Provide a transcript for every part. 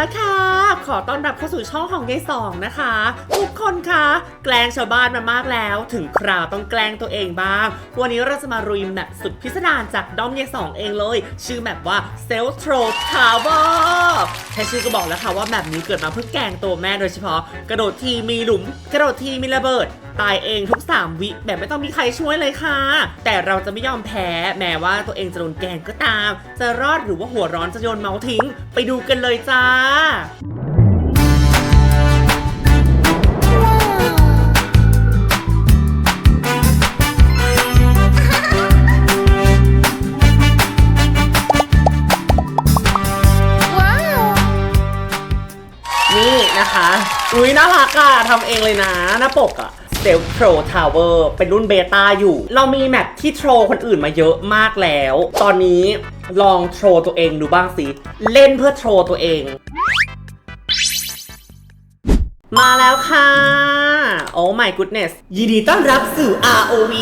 ละค่ะ ขอต้อนรับเข้าสู่ช่องของยายสองนะคะ ทุกคนคะ แกล้งชาวบ้านมามากแล้ว ถึงคราวต้องแกล้งตัวเองบ้าง วันนี้เราจะมารุยแมปสุดพิสดารจากด้อมยายสองเองเลย ชื่อแมปว่า s e l t r o Tower แค่ชื่อก็บอกแล้วค่ะว่าแมปนี้เกิดมาเพื่อแกล้งตัวแม่โดยเฉพาะ กระโดดทีมีหลุม กระโดดทีมีระเบิดตายเองทุก 3 วิแบบไม่ต้องมีใครช่วยเลยค่ะ แต่เราจะไม่ยอมแพ้ แม้ว่าตัวเองจะโดนแกล้งก็ตาม จะรอดหรือว่าหัวร้อนจะโยนเมาส์ทิ้ง ไปดูกันเลยจ้า นะคะ อุ้ยน่ารักอะทำเองเลยนะ หน้าปกอะเซลโทรทาวเวอร์เป็นรุ่นเบต้าอยู่ เรามีแมปที่โทรคนอื่นมาเยอะมากแล้ว ตอนนี้ลองโทรตัวเองดูบ้างสิ เล่นเพื่อโทรตัวเอง มาแล้วค่ะ โอ้ my goodness ยินดีต้อนรับสู่ ROV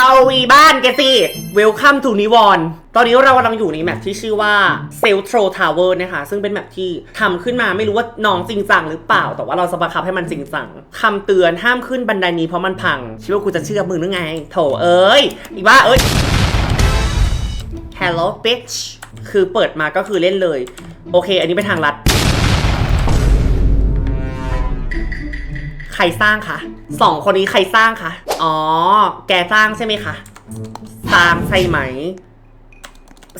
ROV บ้านแกสิ Welcome to n i w o n ตอนนี้เรากำลังอยู่ในแมปที่ชื่อว่า s e l t r o Tower นะคะ ซึ่งเป็นแมปที่ทำขึ้นมาไม่รู้ว่าน้องจริงจังหรือเปล่า แต่ว่าเราจะบังคับให้มันจริงจังคำเตือนห้ามขึ้นบันไดนี้เพราะมันพังคิดว่ากูจะเชื่อมึงหรือไง โถเอ้ย อีบ้าเอ้ย Hello bitch คือเปิดมาก็คือเล่นเลย โอเค อันนี้เป็นทางลัด ใครสร้างคะสองคนนี้ใครสร้างคะอ๋อ แกสร้างใช่ไหมคะสร้างใช่ไหม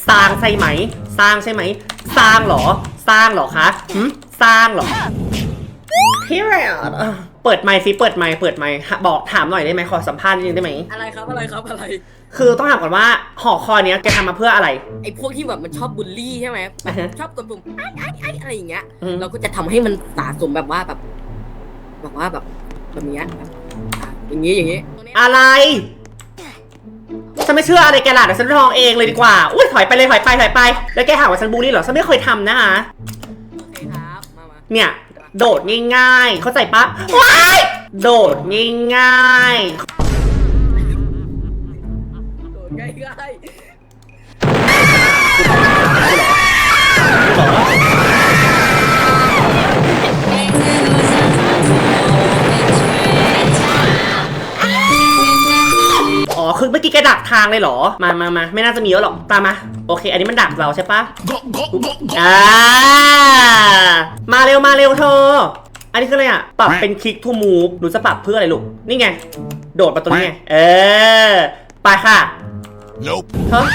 สร้างใช่ไหม สร้างใช่ไหม สร้างเหรอ สร้างเหรอคะหึสร้างเหรอพี่แรดเปิดไมค์สิเปิดไมค์เปิดไมค์ฮะบอกถามหน่อยได้ไหมขอสัมภาษณ์นิดนึงได้ไหมอะไรครับอะไรครับอะไร คือต้องถามก่อนว่าหอคอยเนี้ยแกทำมาเพื่ออะไร ไอ้พวกที่แบบมันชอบบูลลี่ใช่ไหมแบอ่าบฮะชอบกดปุ่มไอ้ไอ้ไอ้อะไรอย่างเงี้ยอืมเราก็จะทำให้มันสะสมแบบว่าแบบ แบบว่าแบบแบบเนี้ยแบบอะอย่างงี้อย่างงี้ตรงเนี้ยอะไรฉันไม่เชื่ออะไรแกล่ะเดี๋ยวฉันลองเองเลยดีกว่าอุ้ยถอยไปเลยถอยไปถอยไป แล้วแกหาว่าฉันบูลลี่เหรอฉันไม่เคยทำนะคะโอเคครับมามาเนี่ย โดดง่ายๆ เข้าใจปะว้ายโดดง่ายโดักทางเลยเหรอ มามามาไม่น่าจะมีแล้วหรอก ตามมา โอเค อันนี้มันดักเราใช่ปะอ่า มาเร็วมาเร็วเธอ อันนี้คืออะไรอะ ปรับเป็นคลิกทูมูฟหนูจะปรับเพื่ออะไรลูก นี่ไง โดดมาตรงนี้ไง เออ ไปค่ะ Nope. เฮ้ย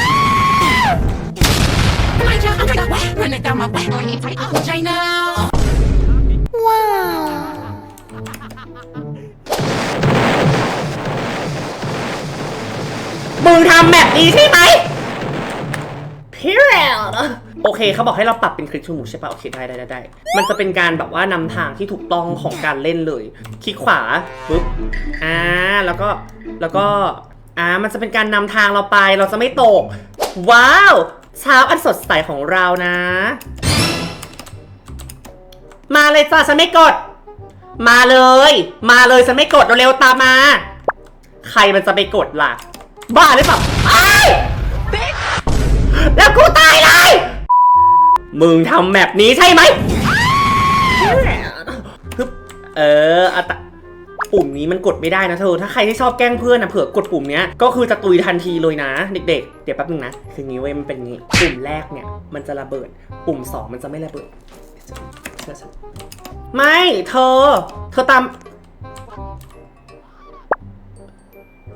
งทำแบบนี้ใช่ไหมพี่แรลโอเคเขาบอกให้เราปรับเป็นคลิกชูมูใช่ปะโอเคได้ได้ได้ได้ มันจะเป็นการแบบว่านำทางที่ถูกต้องของการเล่นเลย คลิกขวาปุ๊บอ่าแล้วก็แล้วก็อ่ามันจะเป็นการนำทางเราไปเราจะไม่ตก ว้าวเช้าอันสดใสของเรานะ มาเลยจ้าฉันไม่กด มาเลย มาเลยฉันไม่กดเร็วๆตามมา ใครมันจะไปกดล่ะ บ้าหรือเปล่าไอ้ายแล้วกูตายเลย มึงทำแบบนี้ใช่ไหมฮึบเอออะตะปุ่มนี้มันกดไม่ได้นะเธอ ถ้าใครที่ชอบแกล้งเพื่อนนะเผื่อกดปุ่มเนี้ยก็คือจะตุยทันทีเลยนะ เด็กๆ เดี๋ยวแป๊บนึงนะ คืองี้เว้ยมันเป็นงี้ ปุ่มแรกเนี่ย มันจะระเบิด ปุ่มสองมันจะไม่ระเบิดเชื่อฉันไม่ เธอ เธอตาม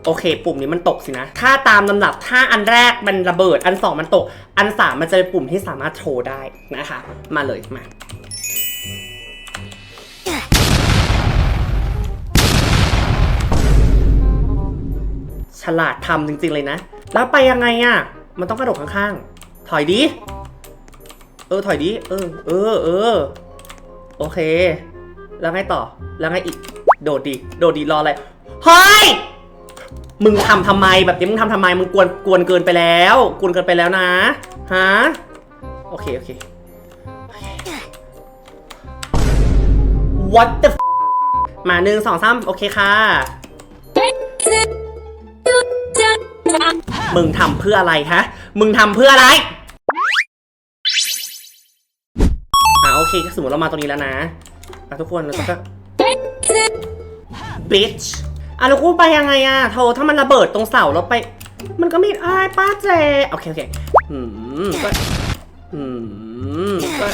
โอเค ปุ่มนี้มันตกสินะ ถ้าตามลำดับถ้าอันแรกมันระเบิด อันสองมันตก อันสามมันจะเป็นปุ่มที่สามารถโทรได้นะคะ มาเลยมาฉลาดทำจริงๆเลยนะ แล้วไปยังไงอะ่ะ มันต้องกระโดดข้างๆ ถอยดิ เออ ถอยดิ เออ เออ เออ โอเค แล้วไงต่อ แล้วไงอีก โดดดิโดดดิรออะไร เฮ้ย มึงทำทำไมแบบนี้มึงทำทำไมมึงกวนกวนเกินไปแล้วกวนเกินไปแล้วนะฮะโอเคโอเค What the f มาหนึ่งสองสามโอเคค่ะ มึงทำเพื่ออะไรฮะ มึงทำเพื่ออะไร อ่าโอเคเคสมมติเรามาตรงนี้แล้วนะอะทุกคนเราจะก็ bitch อะแล้วกูไปยังไงอะโทถ้ามันระเบิดตรงเสาแล้วไป มันก็ไม่ได้ป้าเจโอเคโอเคอืมก็อืมก็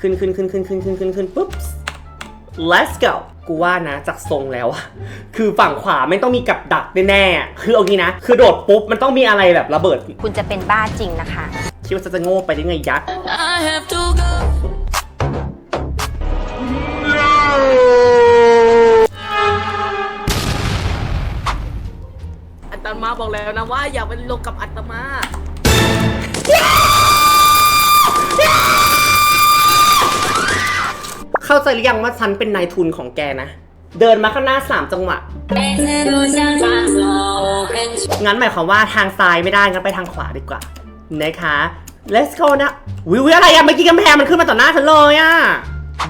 ขึ้นขึ้นขึ้นขึ้นขึ้นขึ้นขึ้นขึ้นปุ๊บ let's go กูว่านะจากทรงแล้วอะคือฝั่งขวาไม่ต้องมีกับดักแน่ๆอะคือเอางี้นะ คือโดดปุ๊บมันต้องมีอะไรแบบระเบิด คุณจะเป็นบ้าจริงนะคะ คิดว่าจะจะโง่ไปได้ไงยักษ์ I have to go. อัตมาบอกแล้วนะว่าอย่าไปลงกับอัตมา เข้าใจหรือยังว่าฉันเป็นนายทุนของแกนะ เดินมาข้างหน้าสามจังหวะ งั้นหมายความว่าทางซ้ายไม่ได้งั้นไปทางขวาดีกว่า นะคะ let's go นะวิววิวอะไรอะเมื่อกี้กำแพงมันขึ้นมาต่อหน้าฉันเลยอะ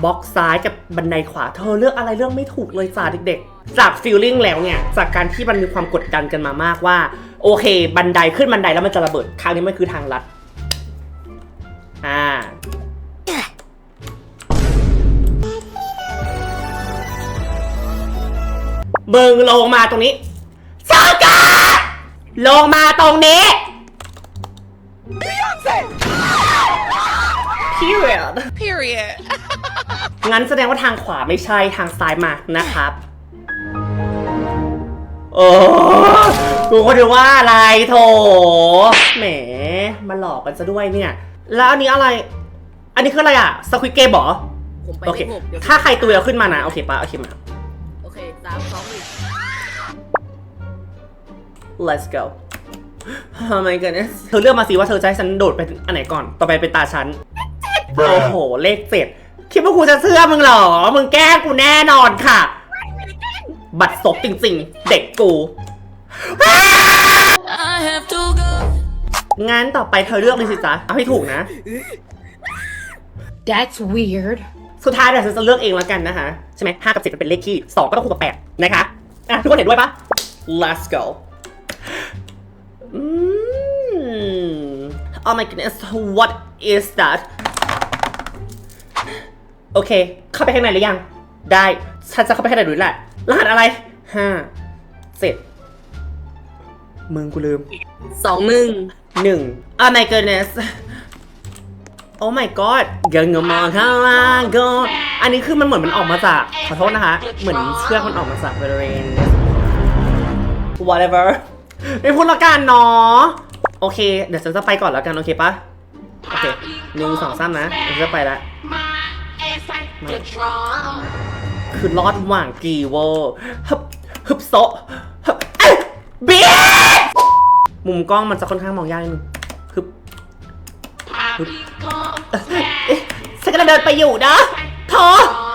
บล็อกซ้ายกับบันไดขวาเธอเลือกอะไรเลือกไม่ถูกเลยจ้าเด็กๆ จากฟีลลิ่งแล้วเนี่ย จากการที่มันมีความกดดันกันมามากว่า โอเค บันไดขึ้นบันไดแล้วมันจะระเบิด ครั้งนี้มันคือทางลัด อ่า มึงลงมาตรงนี้สกาลงมาตรงนี้ period Period. งั้นแสดงว่าทางขวาไม่ใช่ทางซ้ายมานะครับโอ้กูก็ดูว่าอะไรโถแหมมาหลอกกันซะด้วยเนี่ย แล้วอันนี้อะไร อันนี้คืออะไรอะสควิตเกมหรอผมไปโอเคที่หกเดี๋ยว ถ้าใครตัวเอาขึ้นมานะ โอเคปะโอเคมาโอเค สามสองหนึ่ง let's go oh my goodness เธอเลือกมาสิว่าเธอจะให้ฉันโดดไปอันไหนก่อน ต่อไปเป็นตาฉัน โอ้โห เลขเจ็ดคิดว่ากูจะเชื่อมึงเหรอ มึงแกล้งกูแน่นอนค่ะ บัตรซบจริงๆ เด็กกู I have to go. งั้นต่อไปเธอเลือกเลยสิจ๊ะ เอาให้ถูกนะ That's weird สุดท้ายเดี๋ยวฉันจะเลือกเองแล้วกันนะคะ ใช่ไหมห้ากับสิบมันเป็นเลขที่สองก็ต้องคูณกับแปดนะคะอะทุกคนเห็นด้วยปะ let's go อืม oh my goodness what is that โอเค เข้าไปข้างในหรือยัง ได้ ฉันจะเข้าไปข้างในดูแหละ รหัสอะไรห้าเจ็ดมึงกูลืมสองหนึ่งหนึ่ง oh my goodness oh my god ยังมองข้างล่างก็อันนี้คือมันเหมือนมันออกมาจาก ขอโทษนะคะ เหมือนเชือกมันออกมาจากบริเวณ whatever ไม่พูดละกันเนาะโอเค เดี๋ยวฉันจะไปก่อนแล้วกัน โอเคปะโอเคหนึ่งสองสามนะฉันจะไปละคือรอดหว่างกีเวอร์ฮึบฮึบโซฮึบเอ้ยบีมุมกล้องมันจะค่อนข้างมองยากนิดนึงฮึบ เอ๊ะฉันกำลังเดินไปอยู่นะโถ drum.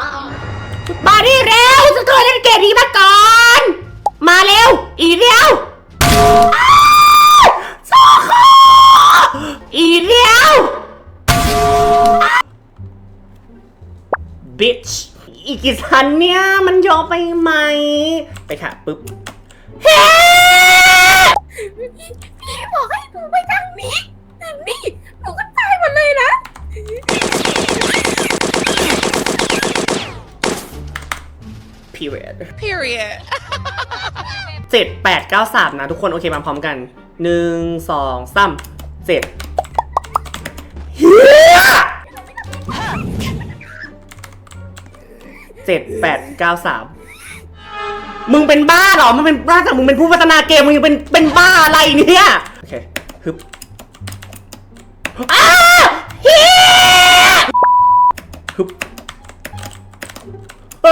มาดิเร็วจะเคยเล่นเกมนี้มาก่อน มาเร็ว อีเร็วอ้าวโซโคอีเร็ว bitch อีกิสันเนี่ย มันยอมไปไหม ไปค่ะปึ๊บเฮ้พี่บอกให้หนูไปทางนี้ทางนี้หนูก็ตายหมดเลยนะ period Period. เจ็ดแปดเก้าสามนะทุกคนโอเคมาพร้อมกันหนึ่งสองสามเจ็ดเฮียเจ็ดแปดเก้าสามมึงเป็นบ้าเหรอ มึงเป็นบ้าแต่มึงเป็นผู้พัฒนาเกม มึงยังเป็น เป็นบ้าอะไรเนี่ย โอเคฮึบอ้าเฮียฮึบเอ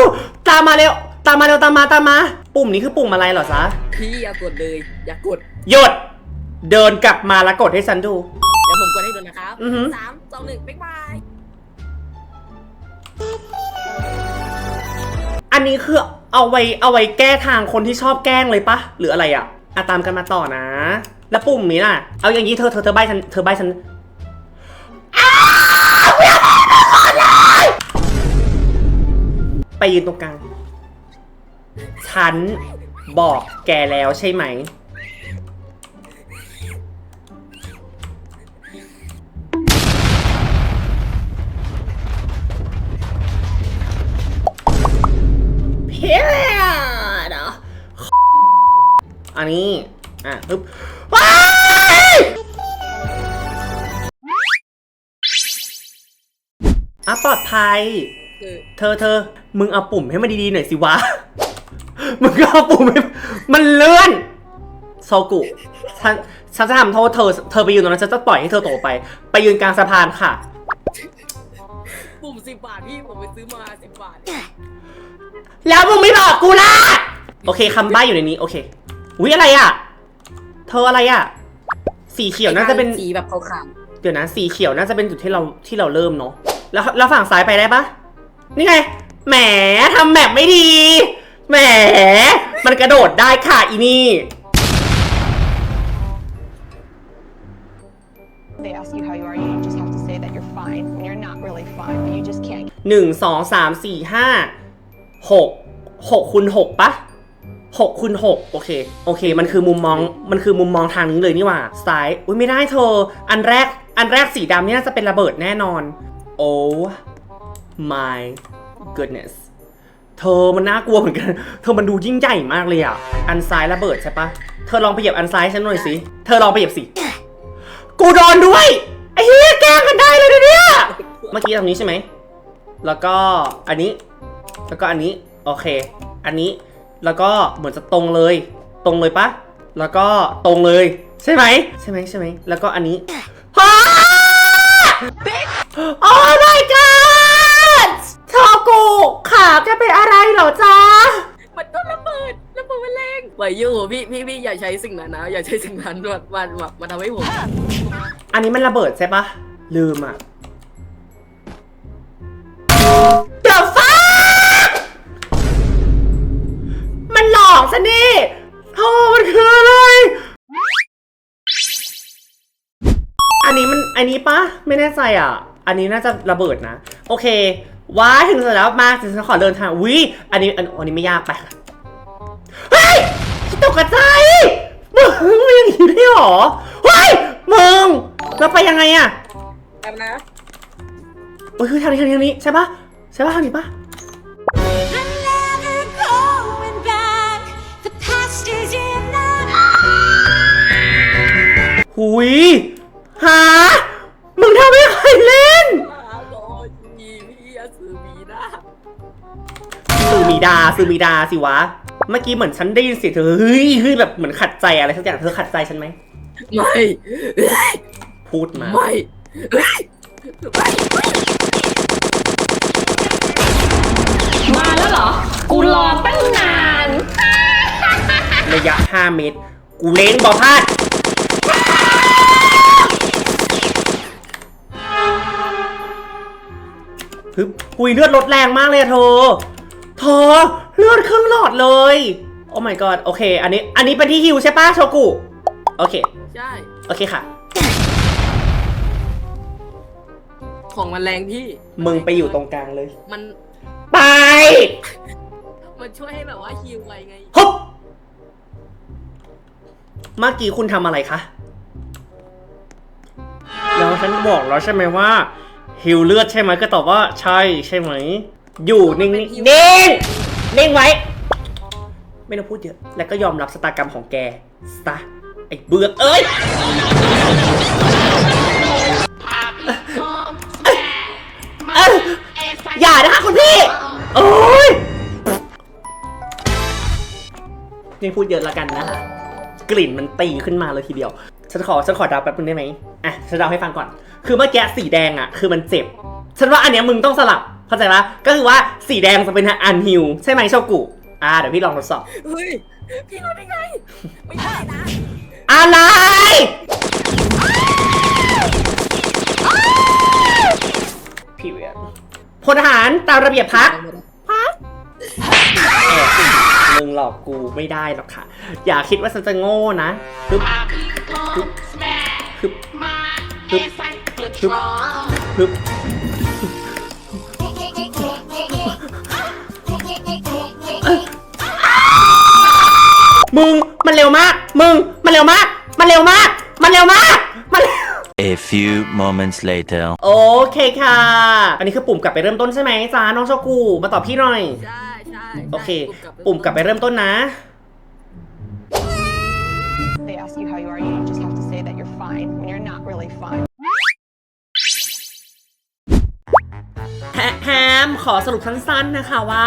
อ ตามมาเร็ว ตามมาเร็วตามมาตามมา ปุ่มนี้คือปุ่มอะไรเหรอจ๊ะพี่อย่ากดเลย อย่ากดหยุด เดินกลับมาแล้วกดให้ฉันดู เดี๋ยวผมกดให้ดูนะครับอือหือ สามสองหนึ่งบ๊ายบายอันนี้คือเอาไว้เอาไว้แก้ทางคนที่ชอบแกล้งเลยปะหรืออะไรอะอะตามกันมาต่อนะ แล้วปุ่มนี้ล่ะ เอาอย่างนี้เธอเธอเธอใบฉันเธอใบฉันอ้าว ไปก่อนเลยไปยืนตรงกลาง ฉันบอกแกแล้วใช่ไหม เพียดอันนี้ อะปึ๊บว้ายอะปลอดภัย คือเธอเธอมึงเอาปุ่มให้มันดีๆหน่อยสิวะ มึงก็เอาปุ่มให้มันเลื่อนโซกุฉันฉันจะทำโทษเธอ เธอไปยืนตรงนั้นฉันจะปล่อยให้เธอตกไป ไปยืนกลางสะพานค่ะ ปุ่มสิบบาทพี่ผมไปซื้อมาสิบบาท แล้วมึงไม่บอกกูล่ะ โอเคคำใบ้อยู่ในนี้ โอเค อุ้ยอะไรอะ เธออะไรอะ สีเขียวน่าจะเป็นสีแบบขาวเดี๋ยวนะ สีเขียวน่าจะเป็นจุดที่เราที่เราเริ่มเนาะ แล้วแล้วฝั่งซ้ายไปได้ปะ นี่ไง แหมทำแบบไม่ดี แหม มันกระโดดได้ค่ะอีนี่ they ask you how you are, you just have to say that you're fine when you're not really fine, but you just can't หนึ่งสองสามสี่ห้าหกหกคูณหกปะหกคูณหกโอเค โอเค มันคือมุมมองมันคือมุมมองทางนี้เลยนี่หว่าซ้าย อุ้ยไม่ได้เธอ อันแรกอันแรกสีดำนี่น่าจะเป็นระเบิดแน่นอน oh my goodness เธอมันน่ากลัวเหมือนกัน เธอมันดูยิ่งใหญ่มากเลยอะ อันซ้ายระเบิดใช่ปะ เธอลองไปเหยียบอันซ้ายฉันหน่อยสิ เธอลองไปเหยียบสิ กูโดนด้วย ไอ้เหี้ยแกล้งกันได้เลยนะเนี่ย เมื่อกี้ตรงนี้ใช่ไหม แล้วก็อันนี้ แล้วก็อันนี้ โอเค อันนี้ แล้วก็เหมือนจะตรงเลย ตรงเลยปะ แล้วก็ตรงเลย ใช่ไหม ใช่ไหมใช่ไหม แล้วก็อันนี้ฮ่าโอ้ my god าแกเป็นอะไรเหรอจ๊ะๆมันต้องระเบิดระเบิดมันแรงไหวอยู่พี่พี่พี่อย่าใช้สิ่งนั้นนะอย่าใช้สิ่งนั้นมันมันมันมันทำให้ผมอันนี้มันระเบิดใช่ปะลืมอะ The fuck มันหลอกฉันนี่โธ่มันคืออะไรอันนี้มันอันนี้ปะไม่แน่ใจอะ อันนี้น่าจะระเบิดนะ โอเค ว้ายถึงเสร็จแล้วมาถึงฉันขอเดินทางวิอันนี้อันอันนี้ไม่ยากไปค่ะเฮ้ยฉันตกใจายมึงมึงอย่างนี้ได้หรอเฮ้ยมึงเราไปยังไงอะแป๊บนะโอ้ยคือทางนี้ทางนี้ทางนี้ใช่ปะใช่ปะทางนี้ปะ I'm never going back. The past is in the หุยหา ดาซูมีดาสิวะ เมื่อกี้เหมือนฉันได้ยินเสียงเธอเฮ้ยเฮ้ยแบบเหมือนขัดใจอะไรสักอย่างเธอขัดใจฉันไหมไม่พูดมาไม่ไม่มาแล้วเหรอ กูรอตั้งนานระยะ 5 เมตร กูเล้งบอพลาดฮึบหุยเลือดลดแรงมากเลยอะเธอ เธอเลือดครึ่งหลอดเลย โอ้ my god โอเค อันนี้ อันนี้เป็นที่ฮิวใช่ปะโชกุ โอเค ใช่ โอเคค่ะ ของมันแรงพี่ มึงไปอยู่ตรงกลางเลย มันไป มันช่วยให้แบบว่าฮิวไวไง ฮบเมื่อกี้คุณทำอะไรคะ แล้วฉันบอกแล้วใช่ไหมว่าฮิวเลือดใช่ไหมก็ตอบว่าใช่ใช่ไหม อยู่นิ่งๆนิ่งนิ่งไว้ ไม่ต้องพูดเยอะ แล้วก็ยอมรับสตากรรมของแกซะไอ้เบือกเอ้ยเอ้ยอย่านะคะคุณพี่ โอ้ยไม่พูดเยอะละกันนะคะกลิ่นมันตีขึ้นมาเลยทีเดียว ฉันขอฉันขอเดาวแป๊บนึงได้ไหมอะฉันเดาวให้ฟังก่อน คือเมื่อกี้สีแดงอะ คือมันเจ็บ ฉันว่าอันเนี้ยมึงต้องสลับ เข้าใจปะก็คือว่าสีแดงจะเป็นอันฮิวใช่ไหมโชกุอ่าเดี๋ยวพี่ลองทดสอบ เฮ้ย พี่รู้ได้ไง ไม่ได้นะอะไร พี่เวียนพลทหารตามระเบียบพักพักแอบมึงหลอกกูไม่ได้หรอกค่ะ อย่าคิดว่าฉันจะโง่นะฮึบฮึบฮึบฮึบฮึบ มึง มันเร็วมาก มึง มันเร็วมาก มันเร็วมาก มันเร็วมาก มันเร็ว A few moments later. โอเคค่ะ อันนี้คือปุ่มกลับไปเริ่มต้นใช่ไหมจ้าน้องโชกุมาตอบพี่หน่อย ใช่ใช่โอเค ปุ่มกลับไปเริ่มต้นนะ แฮมขอสรุปสั้นๆนะคะว่า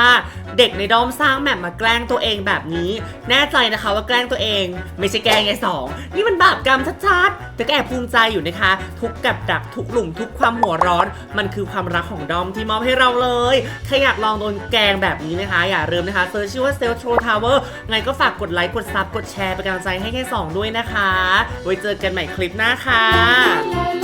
เด็กในด้อมสร้างแมปมาแกล้งตัวเองแบบนี้ แน่ใจนะคะว่าแกล้งตัวเอง ไม่ใช่แกล้งไงสองนี่มันบาปกรรมชัดๆแต่ก็แอบภูมิใจอยู่นะคะ ทุกกับดักทุกหลุมทุกความหัวร้อน มันคือความรักของด้อมที่มอบให้เราเลยใครอยากลองโดนแกล้งแบบนี้นะคะ อย่าลืมนะคะเซิร์ชชื่อว่าเซลโทรทาวเวอร์ไงก็ฝากกดไลค์กดซับกดแชร์เป็นกำลังใจให้แค่สองด้วยนะคะ ไว้เจอกันใหม่คลิปหน้าค่ะ